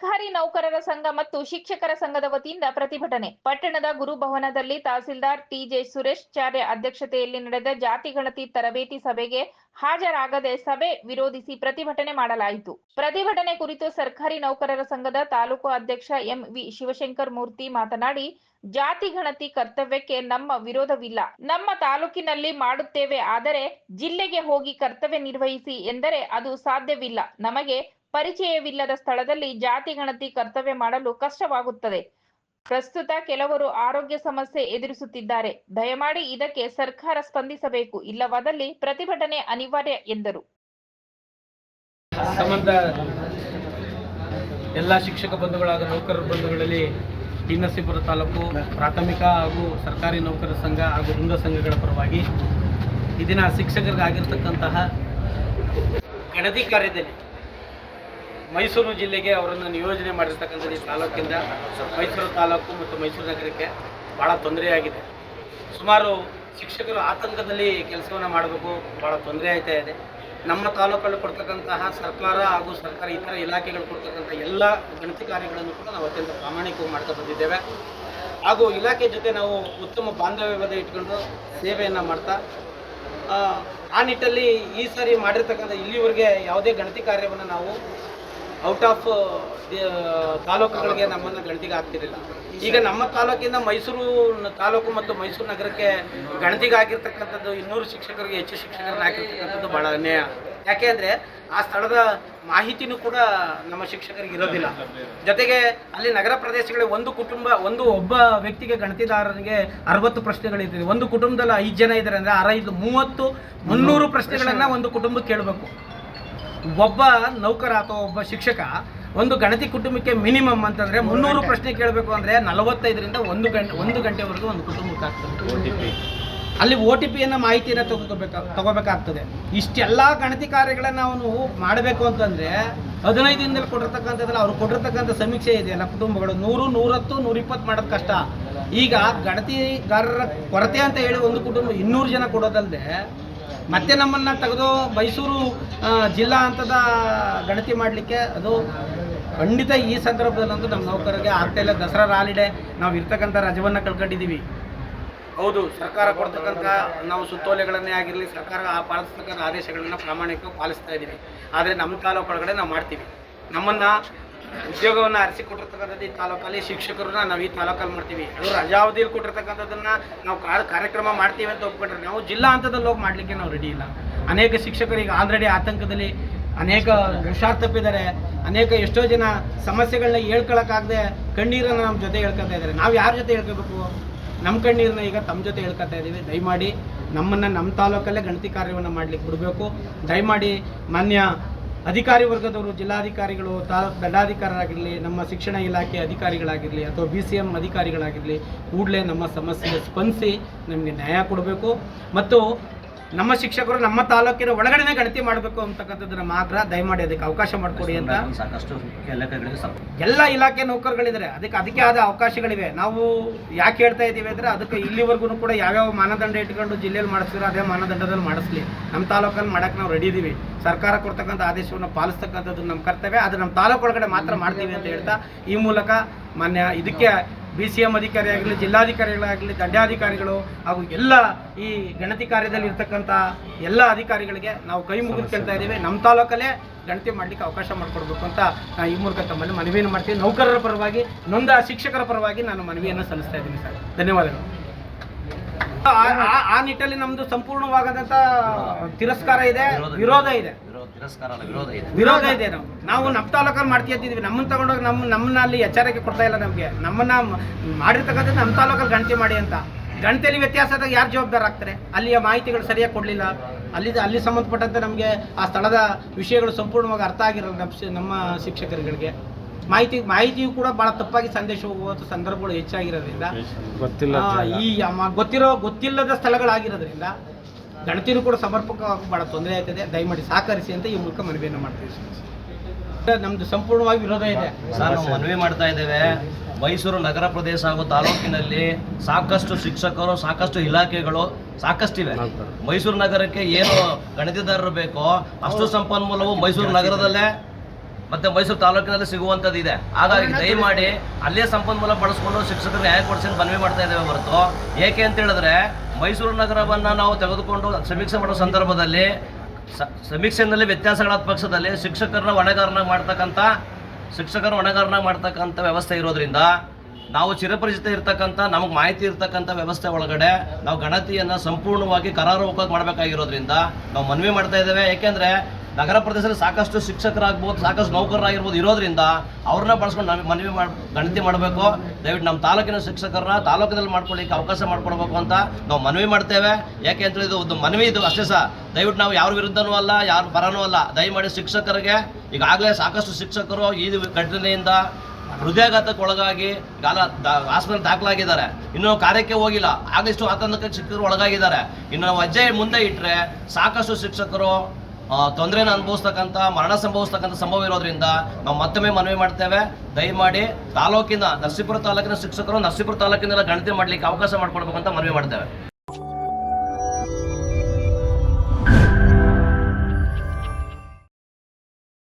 ಸರ್ಕಾರಿ ನೌಕರರ ಸಂಘ ಮತ್ತು ಶಿಕ್ಷಕರ ಸಂಘದ ವತಿಯಿಂದ ಪ್ರತಿಭಟನೆ. ಪಟ್ಟಣದ ಗುರುಭವನದಲ್ಲಿ ತಹಸೀಲ್ದಾರ್ ಟಿಜೆ ಸುರೇಶ್ ಚಾರ್ಯ ಅಧ್ಯಕ್ಷತೆಯಲ್ಲಿ ನಡೆದ ಜಾತಿ ಗಣತಿ ತರಬೇತಿ ಸಭೆಗೆ ಹಾಜರಾಗದೆ ಸಭೆ ವಿರೋಧಿಸಿ ಪ್ರತಿಭಟನೆ ಮಾಡಲಾಯಿತು. ಪ್ರತಿಭಟನೆ ಕುರಿತು ಸರ್ಕಾರಿ ನೌಕರರ ಸಂಘದ ತಾಲೂಕು ಅಧ್ಯಕ್ಷ ಎಂ. ವಿ. ಶಿವಶಂಕರ್ ಮೂರ್ತಿ ಮಾತನಾಡಿ, ಜಾತಿ ಗಣತಿ ಕರ್ತವ್ಯಕ್ಕೆ ನಮ್ಮ ವಿರೋಧವಿಲ್ಲ. ನಮ್ಮ ತಾಲೂಕಿನಲ್ಲಿ ಮಾಡುತ್ತೇವೆ, ಆದರೆ ಜಿಲ್ಲೆಗೆ ಹೋಗಿ ಕರ್ತವ್ಯ ನಿರ್ವಹಿಸಿ ಎಂದರೆ ಅದು ಸಾಧ್ಯವಿಲ್ಲ. ನಮಗೆ ಪರಿಚಯವಿಲ್ಲದ ಸ್ಥಳದಲ್ಲಿ ಜಾತಿ ಗಣತಿ ಕರ್ತವ್ಯ ಮಾಡಲು ಕಷ್ಟವಾಗುತ್ತದೆ. ಪ್ರಸ್ತುತ ಕೆಲವರು ಆರೋಗ್ಯ ಸಮಸ್ಯೆ ಎದುರಿಸುತ್ತಿದ್ದಾರೆ. ದಯಮಾಡಿ ಇದಕ್ಕೆ ಸರ್ಕಾರ ಸ್ಪಂದಿಸಬೇಕು. ಇಲ್ಲವಾದಲ್ಲಿ ಪ್ರತಿಭಟನೆ ಅನಿವಾರ್ಯ, ಎಂದರು. ಸಂಬಂಧ ಎಲ್ಲ ಶಿಕ್ಷಕ ಬಂಧುಗಳಾದ ನೌಕರರ ಬಂಧುಗಳಲ್ಲಿ ಟಿ ತಾಲೂಕು ಪ್ರಾಥಮಿಕ ಹಾಗೂ ಸರ್ಕಾರಿ ನೌಕರರ ಸಂಘ ಹಾಗೂ ವೃಂದ ಸಂಘಗಳ ಪರವಾಗಿ ಈ ದಿನ ಶಿಕ್ಷಕರಿಗಾಗಿರ್ತಕ್ಕಂತಹ ಗಣತಿ ಕಾರ್ಯದಲ್ಲಿ ಮೈಸೂರು ಜಿಲ್ಲೆಗೆ ಅವರನ್ನು ನಿಯೋಜನೆ ಮಾಡಿರ್ತಕ್ಕಂಥ ಈ ತಾಲೂಕಿಂದ ಮೈಸೂರು ತಾಲೂಕು ಮತ್ತು ಮೈಸೂರು ನಗರಕ್ಕೆ ಭಾಳ ತೊಂದರೆಯಾಗಿದೆ. ಸುಮಾರು ಶಿಕ್ಷಕರು ಆತಂಕದಲ್ಲಿ ಕೆಲಸವನ್ನು ಮಾಡಬೇಕು ಭಾಳ ತೊಂದರೆ ಆಯ್ತಾ ಇದೆ. ನಮ್ಮ ತಾಲೂಕಲ್ಲಿ ಕೊಡ್ತಕ್ಕಂತಹ ಸರ್ಕಾರ ಹಾಗೂ ಸರ್ಕಾರ ಇತರ ಇಲಾಖೆಗಳು ಕೊಡ್ತಕ್ಕಂಥ ಎಲ್ಲ ಗಣತಿ ಕಾರ್ಯಗಳನ್ನು ಕೂಡ ನಾವು ಅತ್ಯಂತ ಪ್ರಾಮಾಣಿಕವಾಗಿ ಮಾಡ್ತಾ ಬಂದಿದ್ದೇವೆ. ಹಾಗೂ ಇಲಾಖೆ ಜೊತೆ ನಾವು ಉತ್ತಮ ಬಾಂಧವ್ಯವನ್ನು ಇಟ್ಕೊಂಡು ಸೇವೆಯನ್ನು ಮಾಡ್ತಾ ಆ, ನಿಟ್ಟಲ್ಲಿ ಈ ಸಾರಿ ಮಾಡಿರ್ತಕ್ಕಂಥ ಇಲ್ಲಿವರೆಗೆ ಯಾವುದೇ ಗಣತಿ ಕಾರ್ಯವನ್ನು ನಾವು ಔಟ್ ಆಫ್ ತಾಲೂಕುಗಳಿಗೆ ನಮ್ಮನ್ನು ಗಣತಿಗೆ ಆಗ್ತಿರಲಿಲ್ಲ. ಈಗ ನಮ್ಮ ತಾಲೂಕಿಂದ ಮೈಸೂರು ತಾಲೂಕು ಮತ್ತು ಮೈಸೂರು ನಗರಕ್ಕೆ ಗಣತಿಗೆ ಆಗಿರ್ತಕ್ಕಂಥದ್ದು ಇನ್ನೂರು ಶಿಕ್ಷಕರಿಗೆ, ಹೆಚ್ಚು ಶಿಕ್ಷಕರನ್ನ ಹಾಕಿರ್ತಕ್ಕಂಥದ್ದು ಭಾಳ ಯಾಕೆ ಅಂದರೆ ಆ ಸ್ಥಳದ ಮಾಹಿತಿನೂ ಕೂಡ ನಮ್ಮ ಶಿಕ್ಷಕರಿಗೆ ಇರೋದಿಲ್ಲ. ಜೊತೆಗೆ ಅಲ್ಲಿ ನಗರ ಪ್ರದೇಶಗಳಿಗೆ ಒಂದು ಕುಟುಂಬ, ಒಂದು ಒಬ್ಬ ವ್ಯಕ್ತಿಗೆ ಗಣತಿದಾರನಿಗೆ ಅರವತ್ತು ಪ್ರಶ್ನೆಗಳಿರ್ತದೆ. ಒಂದು ಕುಟುಂಬದಲ್ಲಿ ಐದು ಜನ ಇದ್ದಾರೆ ಅಂದರೆ ಆರೈದು, ಮೂವತ್ತು ಮುನ್ನೂರು ಪ್ರಶ್ನೆಗಳನ್ನು ಒಂದು ಕುಟುಂಬಕ್ಕೆ ಕೇಳಬೇಕು. ಒಬ್ಬ ನೌಕರ ಅಥವಾ ಒಬ್ಬ ಶಿಕ್ಷಕ ಒಂದು ಗಣತಿ ಕುಟುಂಬಕ್ಕೆ ಮಿನಿಮಮ್ ಅಂತಂದ್ರೆ ಮುನ್ನೂರು ಪ್ರಶ್ನೆ ಕೇಳಬೇಕು ಅಂದ್ರೆ ನಲವತ್ತೈದರಿಂದ ಒಂದು ಗಂಟೆ ಒಂದು ಗಂಟೆವರೆಗೂ ಒಂದು ಕುಟುಂಬಕ್ಕೆ ಆಗ್ತದೆ ಅಲ್ಲಿ ಒ ಟಿ ಪಿಯನ್ನು ಮಾಹಿತಿಯನ್ನು ತಗೋಬೇಕು ತಗೋಬೇಕಾಗ್ತದೆ. ಇಷ್ಟೆಲ್ಲ ಗಣತಿ ಕಾರ್ಯಗಳನ್ನು ಅವನು ಮಾಡಬೇಕು ಅಂತಂದರೆ ಹದಿನೈದು ದಿನದಲ್ಲಿ ಕೊಟ್ಟಿರ್ತಕ್ಕಂಥದ್ರಲ್ಲಿ ಅವ್ರು ಕೊಟ್ಟಿರ್ತಕ್ಕಂಥ ಸಮೀಕ್ಷೆ ಇದೆಯಲ್ಲ ಕುಟುಂಬಗಳು. ನೂರು ನೂರತ್ತು ನೂರಿಪ್ಪತ್ತು ಮಾಡೋದು ಕಷ್ಟ. ಈಗ ಗಣತಿಗಾರರ ಕೊರತೆ ಅಂತ ಹೇಳಿ ಒಂದು ಕುಟುಂಬ ಇನ್ನೂರು ಜನ ಕೊಡೋದಲ್ಲದೆ ಮತ್ತೆ ನಮ್ಮನ್ನ ತೆಗೆದು ಮೈಸೂರು ಜಿಲ್ಲಾ ಹಂತದ ಗಣತಿ ಮಾಡಲಿಕ್ಕೆ ಅದು ಖಂಡಿತ ಈ ಸಂದರ್ಭದಲ್ಲಂತೂ ನಮ್ಮ ನೌಕರರಿಗೆ ಆಗ್ತಾ ಇಲ್ಲ. ದಸರಾ ರಾಲಿಡೆ ನಾವು ಇರ್ತಕ್ಕಂಥ ರಜವನ್ನು ಕಳ್ಕೊಂಡಿದ್ದೀವಿ. ಹೌದು, ಸರ್ಕಾರ ಕೊಡ್ತಕ್ಕಂಥ ನಾವು ಸುತ್ತೋಲೆಗಳನ್ನೇ ಆಗಿರಲಿ, ಸರ್ಕಾರ ಆ ಪಾಲಿಸ್ತಕ್ಕಂಥ ಆದೇಶಗಳನ್ನ ಪ್ರಾಮಾಣಿಕವಾಗಿ ಪಾಲಿಸ್ತಾ ಇದ್ದೀವಿ. ಆದರೆ ನಮ್ಮ ತಾಲೂಕು ಒಳಗಡೆ ನಾವು ಮಾಡ್ತೀವಿ. ನಮ್ಮನ್ನು ಉದ್ಯೋಗವನ್ನು ಅರಸಿ ಕೊಟ್ಟಿರ್ತಕ್ಕಂಥದ್ದು ಈ ತಾಲೂಕಲ್ಲಿ, ಶಿಕ್ಷಕರನ್ನ ನಾವು ಈ ತಾಲೂಕಲ್ಲಿ ಮಾಡ್ತೀವಿ. ಅವರು ರಜಾವಧಿಯಲ್ಲಿ ನಾವು ಕಾರ್ಯಕ್ರಮ ಮಾಡ್ತೀವಿ ಅಂತ ಒಪ್ಕೊಂಡ್ರೆ. ನಾವು ಜಿಲ್ಲಾ ಹಂತದಲ್ಲಿ ಹೋಗಿ ಮಾಡಲಿಕ್ಕೆ ನಾವು ರೆಡಿ ಇಲ್ಲ. ಅನೇಕ ಶಿಕ್ಷಕರಿಗೆ ಆಲ್ರೆಡಿ ಆತಂಕದಲ್ಲಿ, ಅನೇಕ ಹುಷಾರ್ ತಪ್ಪಿದ್ದಾರೆ ಅನೇಕ ಎಷ್ಟೋ ಜನ ಸಮಸ್ಯೆಗಳನ್ನ ಹೇಳ್ಕೊಳಕ್ಕಾಗದೆ ಕಣ್ಣೀರನ್ನು ನಮ್ಮ ಜೊತೆ ಹೇಳ್ಕೊತಾ ಇದ್ದಾರೆ. ನಾವು ಯಾರ ಜೊತೆ ಹೇಳ್ಕೋಬೇಕು? ನಮ್ಮ ಕಣ್ಣೀರನ್ನ ಈಗ ತಮ್ಮ ಜೊತೆ ಹೇಳ್ಕೊತಾ ಇದ್ದೀವಿ ದಯಮಾಡಿ ನಮ್ಮನ್ನು ನಮ್ಮ ತಾಲೂಕಲ್ಲೇ ಗಣತಿ ಕಾರ್ಯವನ್ನು ಮಾಡಲಿಕ್ಕೆ ಬಿಡಬೇಕು. ದಯಮಾಡಿ ಮಾನ್ಯ ಅಧಿಕಾರಿ ವರ್ಗದವರು, ಜಿಲ್ಲಾಧಿಕಾರಿಗಳು, ತಾಲೂಕು ದಂಡಾಧಿಕಾರರಾಗಿರಲಿ ನಮ್ಮ ಶಿಕ್ಷಣ ಇಲಾಖೆ ಅಧಿಕಾರಿಗಳಾಗಿರಲಿ ಅಥವಾ ಬಿ ಸಿ ಎಂ ಅಧಿಕಾರಿಗಳಾಗಿರಲಿ, ಕೂಡಲೇ ನಮ್ಮ ಸಮಸ್ಯೆಗೆ ಸ್ಪಂದಿಸಿ ನಮಗೆ ನ್ಯಾಯ ಕೊಡಬೇಕು. ಮತ್ತು ನಮ್ಮ ಶಿಕ್ಷಕರು ನಮ್ಮ ತಾಲೂಕಿನ ಒಳಗಡೆನೆ ಗಣತಿ ಮಾಡಬೇಕು ಅಂತಕ್ಕಂಥದ್ದು ನಮ್ಮ ಆಗ್ರಹ ದಯಮಾಡಿ ಅದಕ್ಕೆ ಅವಕಾಶ ಮಾಡಿಕೊಡಿ ಅಂತ. ಸಾಕಷ್ಟು ಎಲ್ಲ ಇಲಾಖೆ ನೌಕರಗಳಿದ್ದಾರೆ. ಅದಕ್ಕೆ ಅದಕ್ಕೆ ಆದ ಅವಕಾಶಗಳಿವೆ. ನಾವು ಯಾಕೆ ಹೇಳ್ತಾ ಇದ್ದೀವಿ ಅಂದರೆ ಅದಕ್ಕೆ ಇಲ್ಲಿವರೆಗೂ ಕೂಡ ಯಾವ್ಯಾವ ಮಾನದಂಡ ಇಟ್ಕೊಂಡು ಜಿಲ್ಲೆಯಲ್ಲಿ ಮಾಡಿಸ್ತೀರೋ ಅದೇ ಮಾನದಂಡದಲ್ಲಿ ಮಾಡಿಸ್ಲಿ. ನಮ್ಮ ತಾಲೂಕಲ್ಲಿ ಮಾಡಕ್ಕೆ ನಾವು ರೆಡಿ ಇದ್ದೀವಿ ಸರ್ಕಾರ ಕೊಡ್ತಕ್ಕಂಥ ಆದೇಶವನ್ನು ಪಾಲಿಸ್ತಕ್ಕಂಥದ್ದು ನಮ್ಮ ಕರ್ತವ್ಯ. ಅದು ನಮ್ಮ ತಾಲೂಕು ಒಳಗಡೆ ಮಾತ್ರ ಮಾಡ್ತೀವಿ ಅಂತ ಹೇಳ್ತಾ ಈ ಮೂಲಕ ಮಾನ್ಯ ಇದಕ್ಕೆ ಬಿ ಸಿ ಎಂ ಅಧಿಕಾರಿಯಾಗಲಿ ಜಿಲ್ಲಾಧಿಕಾರಿಗಳಾಗಲಿ ದಂಡಾಧಿಕಾರಿಗಳು ಹಾಗೂ ಎಲ್ಲ ಈ ಗಣತಿ ಕಾರ್ಯದಲ್ಲಿ ಇರ್ತಕ್ಕಂಥ ಎಲ್ಲ ಅಧಿಕಾರಿಗಳಿಗೆ ನಾವು ಕೈ ಮುಗಿದು ಕೇಳ್ತಾ ಇದ್ದೀವಿ. ನಮ್ಮ ತಾಲೂಕಲ್ಲೇ ಗಣತಿ ಮಾಡಲಿಕ್ಕೆ ಅವಕಾಶ ಮಾಡಿಕೊಡ್ಬೇಕು ಅಂತ ನಾನು ಈ ಮೂಲಕ ತಮ್ಮಲ್ಲಿ ಮನವಿಯನ್ನು ಮಾಡ್ತೀನಿ. ನೌಕರರ ಪರವಾಗಿ ನೊಂದ ಶಿಕ್ಷಕರ ಪರವಾಗಿ ನಾನು ಮನವಿಯನ್ನು ಸಲ್ಲಿಸ್ತಾ ಇದ್ದೀನಿ ಸರ್. ಧನ್ಯವಾದಗಳು. ಆ- ನಿಟ್ಟಲ್ಲಿ ನಮ್ದು ಸಂಪೂರ್ಣವಾಗದಂತ ತಿರಸ್ಕಾರ ಇದೆ ವಿರೋಧ ಇದೆ. ವಿರೋಧ ಇದೆ. ನಾವು ನಾವು ನಮ್ಮ ತಾಲೂಕಲ್ಲಿ ಮಾಡ್ತಿದ್ದೀವಿ ನಮ್ಮನ್ನ ತಗೊಂಡೋಗಿ ನಮ್ಮ ನಮ್ಮನ್ನ ಅಲ್ಲಿ ಎಚ್ಚರಿಕೆ ಕೊಡ್ತಾ ಇಲ್ಲ ನಮಗೆ. ನಮ್ಮನ್ನ ಮಾಡಿರ್ತಕ್ಕಂಥ ಮಾಡಿರ್ತಕ್ಕಂಥದ್ದು ನಮ್ಮ ತಾಲೂಕಲ್ಲಿ ಗಣತಿ ಮಾಡಿ ಅಂತ. ಗಣತಿಯಲ್ಲಿ ವ್ಯತ್ಯಾಸ ಆದಾಗ ಯಾರು ಜವಾಬ್ದಾರ ಆಗ್ತಾರೆ? ಅಲ್ಲಿಯ ಮಾಹಿತಿಗಳು ಸರಿಯಾಗಿ ಕೊಡಲಿಲ್ಲ. ಅಲ್ಲಿ ಅಲ್ಲಿ ಸಂಬಂಧಪಟ್ಟಂತೆ ನಮಗೆ ಆ ಸ್ಥಳದ ವಿಷಯಗಳು ಸಂಪೂರ್ಣವಾಗಿ ಅರ್ಥ ಆಗಿರಲ್ಲ ನಮ್ಮ ಶಿಕ್ಷಕರುಗಳಿಗೆ. ಮಾಹಿತಿ ಮಾಹಿತಿಯು ಕೂಡ ಬಹಳ ತಪ್ಪಾಗಿ ಸಂದೇಶ ಹೋಗುವಂಥ ಸಂದರ್ಭಗಳು ಹೆಚ್ಚಾಗಿರೋದ್ರಿಂದ ಗೊತ್ತಿಲ್ಲ ಈ ಗೊತ್ತಿರೋ ಗೊತ್ತಿಲ್ಲದ ಸ್ಥಳಗಳಾಗಿರೋದ್ರಿಂದ ಗಣತಿನೂ ಕೂಡ ಸಮರ್ಪಕವಾಗಿ ಬಹಳ ತೊಂದರೆ ಆಗ್ತದೆ ದಯಮಾಡಿ ಸಹಕರಿಸಿ ಅಂತ ಈ ಮೂಲಕ ಮನವಿಯನ್ನು ಮಾಡ್ತೀವಿ. ಸರ್. ನಮ್ದು ಸಂಪೂರ್ಣವಾಗಿ ವಿರೋಧ ಇದೆ. ಸರ್ ನಾವು ಮನವಿ ಮಾಡ್ತಾ ಇದ್ದೇವೆ. ಮೈಸೂರು ನಗರ ಪ್ರದೇಶ ಹಾಗೂ ತಾಲೂಕಿನಲ್ಲಿ ಸಾಕಷ್ಟು ಶಿಕ್ಷಕರು ಸಾಕಷ್ಟು ಇಲಾಖೆಗಳು ಸಾಕಷ್ಟಿವೆ. ಮೈಸೂರು ನಗರಕ್ಕೆ ಏನು ಗಣತಿದಾರರು ಬೇಕೋ ಅಷ್ಟು ಸಂಪನ್ಮೂಲವು ಮೈಸೂರು ನಗರದಲ್ಲೇ ಮತ್ತೆ ಮೈಸೂರು ತಾಲೂಕಿನಲ್ಲಿ ಸಿಗುವಂಥದ್ದು ಇದೆ. ಹಾಗಾಗಿ ದಯಮಾಡಿ ಅಲ್ಲೇ ಸಂಪನ್ಮೂಲ ಬಳಸ್ಕೊಂಡು ಶಿಕ್ಷಕರು ನ್ಯಾಯ ಕೊಡಿಸಿ ಮನವಿ ಮಾಡ್ತಾ ಇದ್ದೇವೆ ಹೊರತು. ಏಕೆ ಅಂತ ಹೇಳಿದ್ರೆ ಮೈಸೂರು ನಗರವನ್ನ ನಾವು ತೆಗೆದುಕೊಂಡು ಸಮೀಕ್ಷೆ ಮಾಡೋ ಸಂದರ್ಭದಲ್ಲಿ ಸಮೀಕ್ಷೆಯಲ್ಲಿ ವ್ಯತ್ಯಾಸಗಳಾದ ಪಕ್ಷದಲ್ಲಿ ಶಿಕ್ಷಕರನ್ನ ಹೊಣೆಗಾರನ ಮಾಡ್ತಕ್ಕಂಥ ಶಿಕ್ಷಕರ ಹೊಣೆಗಾರನ ಮಾಡ್ತಕ್ಕಂಥ ವ್ಯವಸ್ಥೆ ಇರೋದ್ರಿಂದ ನಾವು ಚಿರಪರಿಚಿತ ಇರ್ತಕ್ಕಂಥ ನಮಗೆ ಮಾಹಿತಿ ಇರ್ತಕ್ಕಂಥ ವ್ಯವಸ್ಥೆ ಒಳಗಡೆ ನಾವು ಗಣತಿಯನ್ನ ಸಂಪೂರ್ಣವಾಗಿ ಕರಾರುವಕ್ಕಾಗಿ ಮಾಡಬೇಕಾಗಿರೋದ್ರಿಂದ ನಾವು ಮನವಿ ಮಾಡ್ತಾ ಇದ್ದೇವೆ. ಏಕೆಂದ್ರೆ ನಗರ ಪ್ರದೇಶದಲ್ಲಿ ಸಾಕಷ್ಟು ಶಿಕ್ಷಕರಾಗ್ಬೋದು, ಸಾಕಷ್ಟು ನೌಕರರಾಗಿರ್ಬೋದು ಇರೋದ್ರಿಂದ ಅವ್ರನ್ನ ಬಳಸ್ಕೊಂಡು ನಮಗೆ ಮನವಿ ಮಾಡಿ, ಗಣತಿ ಮಾಡಬೇಕು. ದಯವಿಟ್ಟು ನಮ್ಮ ತಾಲೂಕಿನ ಶಿಕ್ಷಕರನ್ನ ತಾಲೂಕಿನಲ್ಲಿ ಮಾಡ್ಕೊಳ್ಳಿಕ್ಕೆ ಅವಕಾಶ ಮಾಡ್ಕೊಡ್ಬೇಕು ಅಂತ ನಾವು ಮನವಿ ಮಾಡ್ತೇವೆ. ಯಾಕೆ ಅಂತ ಇದು ಒಂದು ಮನವಿ ಇದು ಅಷ್ಟೇ ಸಹ ದಯವಿಟ್ಟು ನಾವು ಯಾರ ವಿರುದ್ಧನೂ ಅಲ್ಲ, ಯಾರು ಪರನೂ ಅಲ್ಲ. ದಯಮಾಡಿ ಶಿಕ್ಷಕರಿಗೆ ಈಗಾಗಲೇ ಸಾಕಷ್ಟು ಶಿಕ್ಷಕರು ಈ ಘಟನೆಯಿಂದ ಹೃದಯಾಘಾತಕ್ಕೆ ಒಳಗಾಗಿ ಗಾಲ ಆಸ್ಪತ್ರೆ ದಾಖಲಾಗಿದ್ದಾರೆ. ಇನ್ನೂ ಕಾರ್ಯಕ್ಕೆ ಹೋಗಿಲ್ಲ. ಆಗಿಷ್ಟು ಆತಂಕಕ್ಕೆ ಶಿಕ್ಷಕರು ಒಳಗಾಗಿದ್ದಾರೆ. ಇನ್ನು ನಾವು ಅಜ್ಜೆ ಮುಂದೆ ಇಟ್ಟರೆ ಸಾಕಷ್ಟು ಶಿಕ್ಷಕರು ತೊಂದರೆನ ಅನುಭವಿಸ್ತಕ್ಕಂಥ, ಮರಣ ಸಂಭವಿಸ್ತಕ್ಕಂಥ ಸಂಭವ ಇರೋದ್ರಿಂದ ನಾವು ಮತ್ತೊಮ್ಮೆ ಮನವಿ ಮಾಡ್ತೇವೆ. ದಯಮಾಡಿ ತಾಲೂಕಿನ ನರಸೀಪುರ ತಾಲೂಕಿನ ಶಿಕ್ಷಕರು ನರಸೀಪುರ ತಾಲೂಕಿನೆಲ್ಲ ಗಣತಿ ಮಾಡಲಿಕ್ಕೆ ಅವಕಾಶ ಮಾಡಿಕೊಡ್ಬೇಕು ಅಂತ ಮನವಿ ಮಾಡ್ತೇವೆ.